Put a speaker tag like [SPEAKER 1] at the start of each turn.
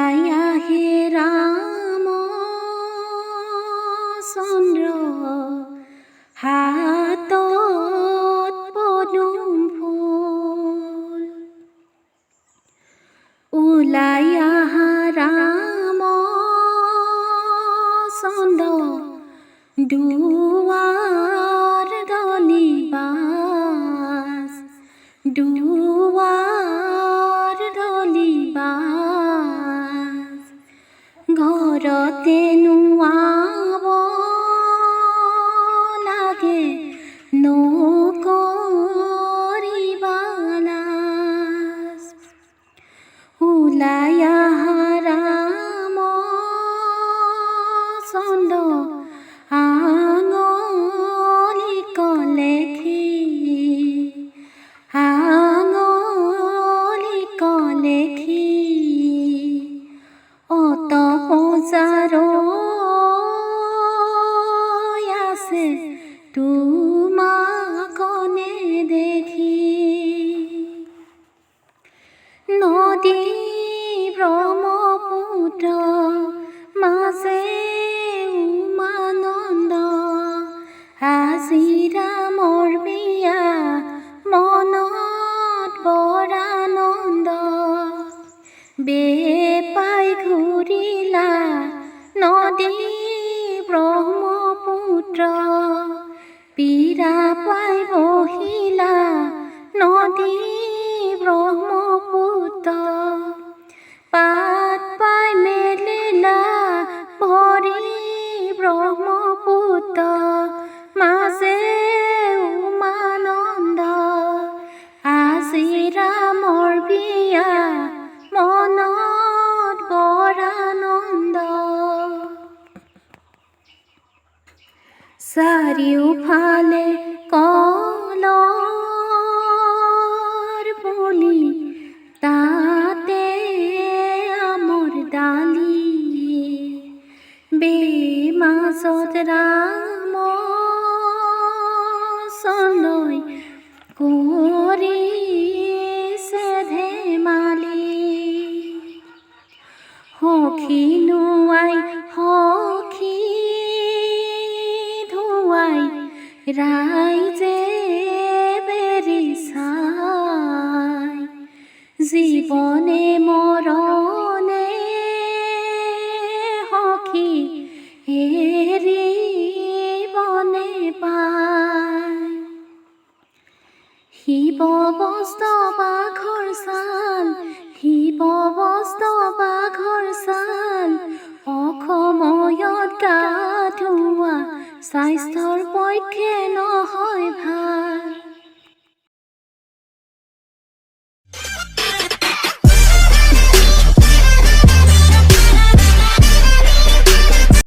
[SPEAKER 1] মিলাইয়া হে রাম চন্দ্র হাত পদুম ফুল। ওলাইয়া রাম চন্দ্র দুয়া ನುವಾವೋ ನಾಗೆ ನೋ ಕೋರಿಬಾಲಾಸ್ ಉಲಾಯ বেপাই ঘুরিলা? নদী ব্ৰহ্মপুত্ৰ পীৰা চাৰিওফালে কলৰ পুলি তাতে আমৰ ডালি বেমাজত ৰাম চলৈ কৰিছে ধেমালি সখী নোৱাই সখী ৰাইজে সাই জীবনে জীৱনে মৰণে সখী এৰিবনে পায়। শিৱ বস্ত ধোৱা স্বাস্থ্যৰ পক্ষে নহয় ভালো